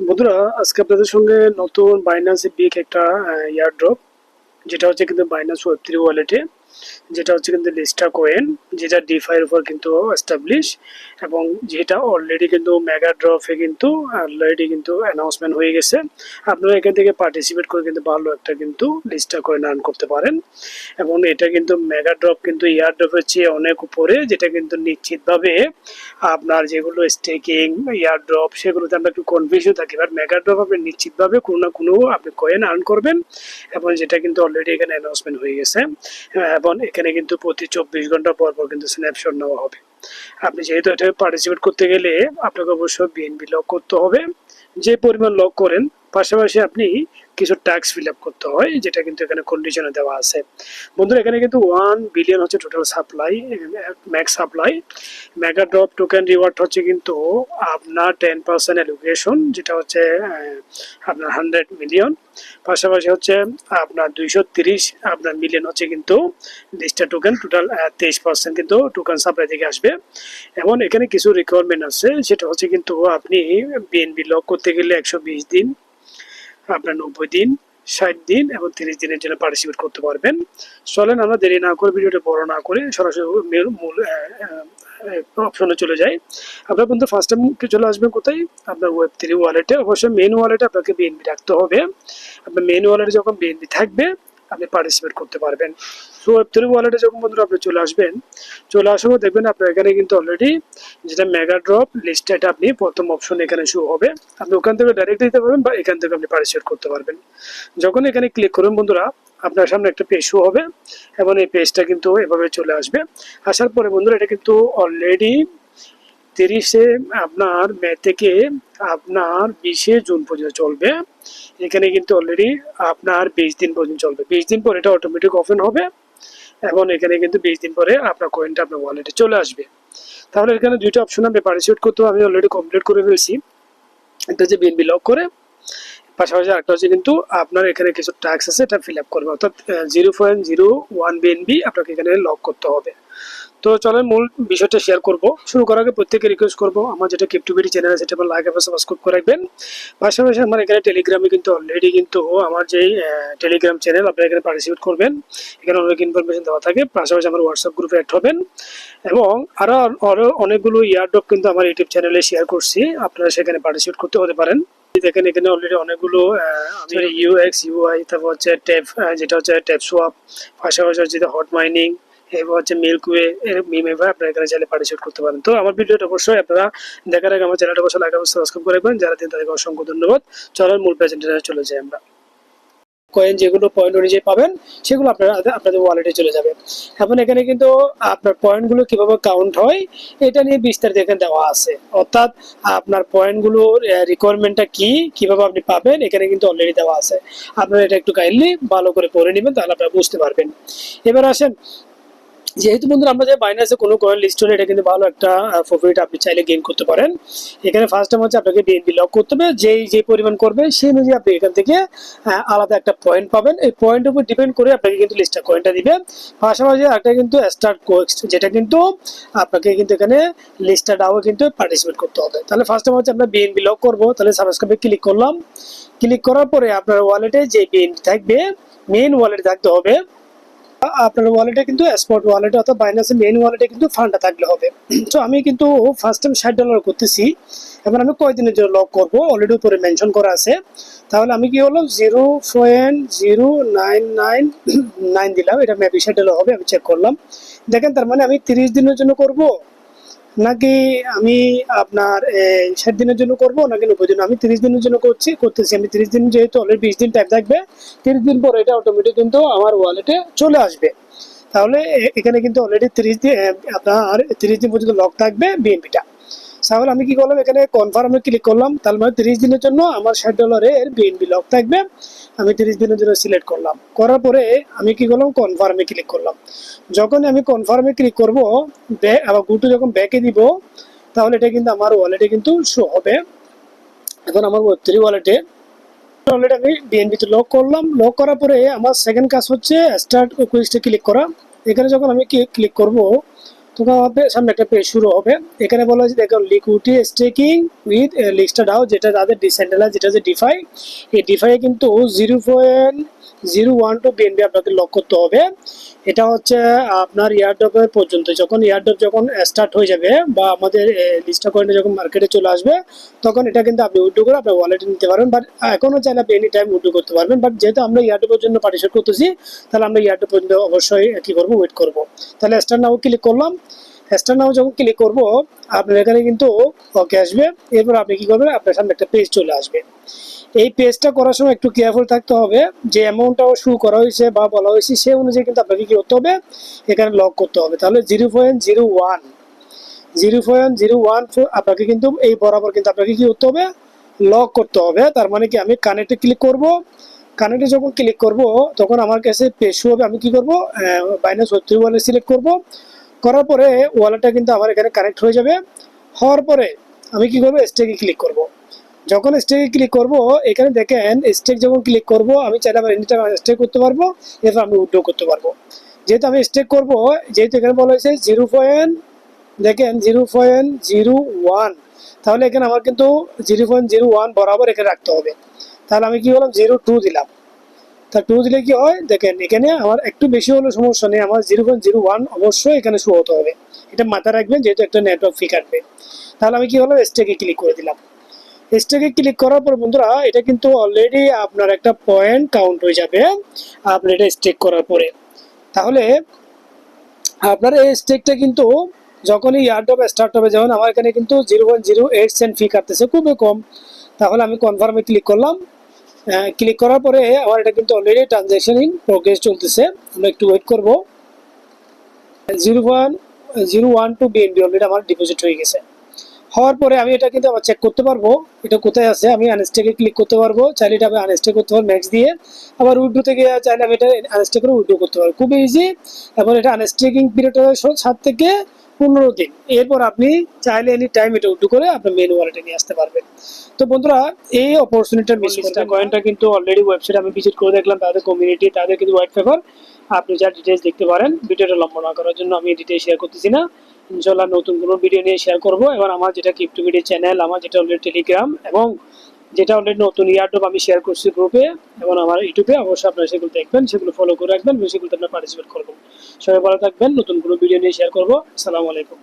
বন্ধুরা, আজকে আপনাদের সঙ্গে নতুন বাইনান্সের বিগ একটা এয়ারড্রপ যেটা হচ্ছে কিন্তু বাইন্যান্স ওয়েব থ্রি ওয়ালেটে যেটা হচ্ছে কিন্তু লিস্টা কোয়েন যেটা ডিফাইয়ের উপর কিন্তু এস্টাবলিশ এবং যেটা অলরেডি কিন্তু মেগা ড্রপে কিন্তু অলরেডি কিন্তু অ্যানাউন্সমেন্ট হয়ে গেছে। আপনারা এখান থেকে পার্টিসিপেট করে কিন্তু ভালো একটা কিন্তু লিস্টা কোয়েন আর্ন করতে পারেন। এবং এটা কিন্তু মেগা ড্রপ কিন্তু ইয়ার ড্রপের চেয়ে অনেক উপরে, যেটা কিন্তু নিশ্চিতভাবে আপনার যেগুলো স্টেকিং ইয়ার ড্রপ সেগুলোতে আমরা একটু কনফিউশন থাকি। বাট মেগা ড্রপ আপনি নিশ্চিতভাবে কোনো না কোনো আপনি কয়েন আর্ন করবেন এবং যেটা কিন্তু অলরেডি এখানে অ্যানাউন্সমেন্ট হয়ে গেছে। এবং এখানে কিন্তু প্রতি চব্বিশ ঘণ্টা পর পর কিন্তু স্ন্যাপশট নেওয়া হবে। আপনি যেহেতু এটা পার্টিসিপেট করতে গেলে আপনাকে অবশ্যই বিএনপি লক করতে হবে। যে পরিমাণ লক করেন পাশাপাশি আপনি কিছু ট্যাক্স ফিল আপ করতে হয়, যেটা কিন্তু এখানে কন্ডিশনে দেওয়া আছে। বন্ধুরা, এখানে কিন্তু ওয়ান বিলিয়ন হচ্ছে total supply max supply mega drop token reward হচ্ছে কিন্তু আপনার টেন পার্সেন্ট এডুকেশন যেটা হচ্ছে আপনার হান্ড্রেড মিলিয়ন পাশাপাশি হচ্ছে আপনার দুইশো তিরিশ, আপনার মিলিয়ন হচ্ছে কিন্তু লিস্টার টোকেন টোটাল তেইশ পার্সেন্ট কিন্তু টোকেন সাপ্লাই থেকে আসবে। এবং এখানে কিছু রিকোয়ারমেন্ট আছে, সেটা হচ্ছে কিন্তু আপনি বিএনবি লক করতে গেলে একশো বিশ দিন আপনার নব্বই দিন, ষাট দিন এবং তিরিশ দিনের জন্য পার্টিসিপেট করতে পারবেন। চলেন আমরা দেরি না করে ভিডিওটা বড় না করে সরাসরি মূল- অপশনে চলে যাই। আপনার বন্ধু ফার্স্ট টাইম চলে আসবেন কোথায়? আপনার ওয়েব থ্রি ওয়ালেটে অবশ্যই মেন ওয়ালেটে আপনাকে বিএনবি রাখতে হবে। আপনার মেন ওয়ালেটে যখন বিএনবি থাকবে আপনি পার্টিসিপেট করতে পারবেন। সো ওয়েব থ্রি ওয়ালেটে যখন বন্ধুরা আপনি চলে আসবেন, চলে পর দেখবেন আপনার এখানে কিন্তু অলরেডি যেটা মেগা ড্রপ লিস্ট এটা আপনি প্রথম অপশন এখানে শো হবে। আপনি ওখান থেকে ডাইরেক্ট দিতে পারবেন বা এখান থেকে আপনি পার্টিসিপেট করতে পারবেন। যখন এখানে ক্লিক করবেন বন্ধুরা, আপনার সামনে একটা পেজ শো হবে এবং এই পেজটা কিন্তু এভাবে চলে আসবে। আসার পরে বন্ধুরা, এটা কিন্তু অলরেডি তিরিশে আপনার মে থেকে আপনার বিশে জুন পর্যন্ত চলবে। এখানে কিন্তু অলরেডি আপনার বিশ দিন পর্যন্ত চলবে। বিশ দিন পর এটা অটোমেটিক ওপেন হবে এবং এখানে কিন্তু বিশ দিন পরে আপনার কয়েনটা আপনার ওয়ালেটে চলে আসবে। তাহলে এখানে দুইটা অপশন আপনি পার্টিসিপেট করতে আমি অলরেডি কমপ্লিট করে ফেলছি। একটা হচ্ছে বিএনবি লক করে, পাশাপাশি একটা হচ্ছে কিন্তু আপনার এখানে কিছু ট্যাক্স আছে, এটা ফিল আপ করবে। অর্থাৎ zero point zero one BNB আপনাকে এখানে লক করতে হবে। তো চলেন মূল বিষয়টা শেয়ার করব। শুরু করার আগে প্রত্যেকে রিকোয়েস্ট করব আমার যেটা ক্রিপ্টোবিটি চ্যানেল আছে সেটা লাইক এবং সাবস্ক্রাইব করে রাখবেন। পাশাপাশি আমার এখানে টেলিগ্রামে কিন্তু অলরেডি কিন্তু আমার যেই টেলিগ্রাম চ্যানেল আপনারা এখানে পার্টিসিপেট করবেন। এখানে অনেক ইনফরমেশন দেওয়া থাকে পাশাপাশি আমার হোয়াটসঅ্যাপ গ্রুপে অ্যাড হবেন। এবং আরও আরও অনেকগুলো ইয়ারড্রপ কিন্তু আমার ইউটিউব চ্যানেলে শেয়ার করছি আপনারা সেখানে পার্টিসিপেট করতে হতে পারেন। দেখেন এখানে অলরেডি অনেকগুলো ইউএক্স ইউআই তারপর হচ্ছে ট্যাপ যেটা হচ্ছে ট্যাপ সোয়াপ পাশাপাশি হচ্ছে হট মাইনিং এবার হচ্ছে মিল্কওয়ে মিম এভাবে আপনারা এখানে চাইলে পার্টিসিপেট করতে পারেন। তো আমার ভিডিওটা অবশ্যই আপনারা দেখার আগে আমার চ্যানেলটা অবশ্যই লাইক এবং সাবস্ক্রাইব করে রাখবেন। যারা দিন তাদেরকে অসংখ্য ধন্যবাদ। চলেন মূল প্রেজেন্টেশনে চলে যাই আমরা। কয়েন যেগুলো পয়েন্ট অনুযায়ী পাবেন, সেগুলো আপনারা আপনাদের ওয়ালেটে চলে যাবে। এখন এখানে কিন্তু আপনার পয়েন্টগুলো কীভাবে কাউন্ট হয়, এটা নিয়ে বিস্তারিত এখানে দেওয়া আছে। অর্থাৎ আপনার পয়েন্টগুলোর রিকোয়ারমেন্টটা কি, কীভাবে আপনি পাবেন, এখানে কিন্তু অলরেডি দেওয়া আছে। আপনারা এটা একটু কাইন্ডলি ভালো করে পড়ে নেবেন, তাহলে আপনারা বুঝতে পারবেন। এবার আসেন যেহেতু বন্ধুরা, আমরা যে বাইনাসে কোনো কয়েন লিস্ট হলে এটা কিন্তু ভালো একটা প্রফিট আপনি চাইলে গেইন করতে পারেন। এখানে ফার্স্ট টাইম হচ্ছে আপনাকে বিএনপি লক করতে হবে। যেই যে পরিমাণ করবে, সেই অনুযায়ী আপনি এখান থেকে আলাদা একটা পয়েন্ট পাবেন। এই পয়েন্টের উপর ডিপেন্ড করে আপনাকে কিন্তু লিস্টটা কয়েনটা দিবে। পাশাপাশি একটা কিন্তু স্টার্ট কোয়েক্স যেটা কিন্তু আপনাকে কিন্তু এখানে লিস্টটা ডাও কিন্তু পার্টিসিপেট করতে হবে। তাহলে ফার্স্ট টাইম হচ্ছে আমরা বিএনপি লক করব। তাহলে সাবস্ক্রাইবে ক্লিক করলাম। ক্লিক করার পরে আপনার ওয়ালেটে যে বিএনপি থাকবে মেইন ওয়ালেট থাকতে হবে। আপনার ওয়ালেটে কিন্তু স্পট ওয়ালেটে অর্থাৎ বাইন্যান্সের মেন ওয়ালেটে কিন্তু ফান্ডটা থাকলে হবে। তো আমি কিন্তু ফার্স্ট টাইম ষাট ডলার করতেছি। এবার আমি কয়দিনের জন্য লক করব? অলরেডি উপরে মেনশন করা আছে। তাহলে আমি কি হলো? Zero point zero nine nine nine দিলাম। এটা মেবি ষাট ডলার হবে, আমি চেক করলাম। দেখেন, তার মানে আমি তিরিশ দিনের জন্য করব? নাকি আমি আপনার ষাট দিনের জন্য করব, নাকি নব্বই দিন আমি তিরিশ দিনের জন্য করছি, করতেছি। আমি তিরিশ দিন যেহেতু অলরেডি বিশ দিন টাইম থাকবে, তিরিশ দিন পর এটা অটোমেটিক কিন্তু আমার ওয়ালেটে চলে আসবে। তাহলে এখানে কিন্তু অলরেডি তিরিশ দিন আপনার তিরিশ দিন পর্যন্ত লক থাকবে বিএনপিটা তাহলে আমি কি করলাম? এখানে কনফার্মে ক্লিক করলাম। তার মানে তিরিশ দিনের জন্য আমার ষাট ডলারের বিএনপি লক থাকবে। আমি তিরিশ দিনের জন্য সিলেক্ট করলাম। করার পরে আমি কি করলাম? কনফার্মে ক্লিক করলাম। যখন আমি কনফার্মে ক্লিক করব আবার গুটু যখন ব্যাকে দিব, তাহলে এটা কিন্তু আমার ওয়ালেটে কিন্তু শো হবে। এখন আমার ওয়েব ওয়ালেটে অলরেডি আমি বিএনপিতে লক করলাম। লক করার পরে আমার সেকেন্ড কাজ হচ্ছে স্টার্ট কুইজটা ক্লিক করা। এখানে যখন আমি ক্লিক করব তখন আমাদের সামনে একটা পেজ শুরু হবে। এখানে বলা হয়েছে দেখুন liquidity staking with Lista DAO যেটা তাদের ডিসেন্ট্রালাইজ যেটা হচ্ছে ডিফাই এই ডিফাই কিন্তু zero point zero one two BNB আপনাকে লক করতে হবে। এটা হচ্ছে আপনার ইয়ারডপের পর্যন্ত। যখন ইয়ারডপ যখন স্টার্ট হয়ে যাবে বা আমাদের লিস্টা কয়েনটা যখন মার্কেটে চলে আসবে, তখন এটা কিন্তু আপনি উইড্রো করে আপনার ওয়ালেটে নিতে পারবেন। বাট এখনও চাইলে আপনি এনি টাইম উইড্রো করতে পারবেন। বাট যেহেতু আমরা ইয়ারডপের জন্য পার্টিসিপেট করতেছি, তাহলে আমরা ইয়ারডপ পর্যন্ত অবশ্যই কি করব? ওয়েট করব। তাহলে স্টার নাও ক্লিক করলাম। স্টার নাও যখন ক্লিক করব, আপনার এখানে কিন্তু ওকে আসবে। এরপর আপনি কি করবেন? আপনার সামনে একটা পেজ চলে আসবে। এই পেজটা করার সময় একটু কেয়ারফুল থাকতে হবে যে অ্যামাউন্টটাও শু করা হয়েছে বা বলা হয়েছে সে অনুযায়ী কিন্তু আপনাকে কী করতে হবে? এখানে লক করতে হবে। তাহলে zero point zero one zero point zero one আপনাকে কিন্তু এই বরাবর কিন্তু আপনাকে কী করতে হবে? লক করতে হবে। তার মানে কি আমি কানেক্টে ক্লিক করব। কানেক্টে যখন ক্লিক করব, তখন আমার কাছে পেজ শু হবে। আমি কি করব? বাইনাস ওয়ালেট সিলেক্ট করব। করার পরে ওয়ালেটটা কিন্তু আমার এখানে কানেক্ট হয়ে যাবে। হওয়ার পরে আমি কি করব? স্টেকে ক্লিক করব। যখন স্টেকে ক্লিক করব, এখানে দেখেন স্টেক যখন ক্লিক করব, আমি চাইলে আবার এনি টাইম স্টেক করতে পারব, এরপর আমি উইড্রো করতে পারব। যেহেতু আমি স্টেক করব, যেহেতু এখানে বলা হয়েছে জিরো পয়েন্ট দেখেন জিরো পয়েন্ট জিরো ওয়ান তাহলে এখানে আমার কিন্তু জিরো পয়েন্ট জিরো ওয়ান বরাবর এখানে রাখতে হবে। তাহলে আমি কি করলাম? জিরো টু দিলাম। তা টু দিলে কি হয়? দেখেন, এখানে আমার একটু বেশি হলে সমস্যা নেই। আমার জিরো পয়েন্ট জিরো ওয়ান অবশ্যই এখানে শো হতে হবে। এটা মাথায় রাখবেন, যেহেতু একটা নেটওয়ার্ক ফি কাটবে। তাহলে আমি কি হলো স্টেকে ক্লিক করে দিলাম। স্টেকে ক্লিক করার পর বন্ধুরা, এটা কিন্তু অলরেডি আপনার একটা পয়েন্ট কাউন্ট হয়ে যাবে আপনার এটা স্টেক করার পরে। তাহলে আপনার এই স্টেকটা কিন্তু যখনই ইয়ারডপ স্টার্ট হবে যেমন আমার এখানে কিন্তু zero point zero eight cent fee কাটতেছে, খুবই কম। তাহলে আমি কনফার্মে ক্লিক করলাম। ক্লিক করার পরে আমার এটা কিন্তু অলরেডি ট্রানজ্যাকশন ইন প্রোগ্রেস চলতেছে। আমরা একটু ওয়েট করব। Zero one zero one two BNB already আমার ডিপোজিট হয়ে গেছে। হওয়ার পরে আমি এটা কিন্তু আবার চেক করতে পারব। এটা কোথায় আছে? আমি আনস্টেকে ক্লিক করতে পারব। চাইলে এটা আমি আনস্টেক করতে পারব ম্যাক্স দিয়ে। আবার উইড্রো থেকে চাইলে আমি এটা আনস্টেক করে উইড্রো করতে পারব। খুবই ইজি এবং এটা আনস্টেকিং পিরিয়ড সাত থেকে পনেরো দিন। এরপর আপনি চাইলে এনি টাইম এটা উইড্রো করে আপনার মেন ওয়ালেটে নিয়ে আসতে পারবেন। তো বন্ধুরা এই অপরচুনিটিটা মিস করতে কয়েনটা কিন্তু অলরেডি ওয়েবসাইট আমি ভিজিট করে দেখলাম তাদের কমিউনিটি তাদের কিন্তু হোয়াইট পেপার আপনি যা ডিটেলস দেখতে পারেন ভিডিওটা লম্বা না করার জন্য আমি ডিটেলস শেয়ার করতেছি না। ইনশাল্লাহ নতুন কোনো ভিডিও নিয়ে শেয়ার করব। এবং আমার যেটা ক্রিপ্টো ভিডিও চ্যানেল আমার যেটা অলরেডি টেলিগ্রাম এবং যেটা অনেক নতুন ইয়ারডপ আমি শেয়ার করছি গ্রুপে এবং আমার ইউটিউবে অবশ্যই আপনারা সেগুলো দেখবেন, সেগুলো ফলো করে রাখবেন সেগুলোতে আমরা পার্টিসিপেট করব। সবাই ভালো থাকবেন, নতুন কোনো ভিডিও নিয়ে শেয়ার করব। আসসালামু আলাইকুম।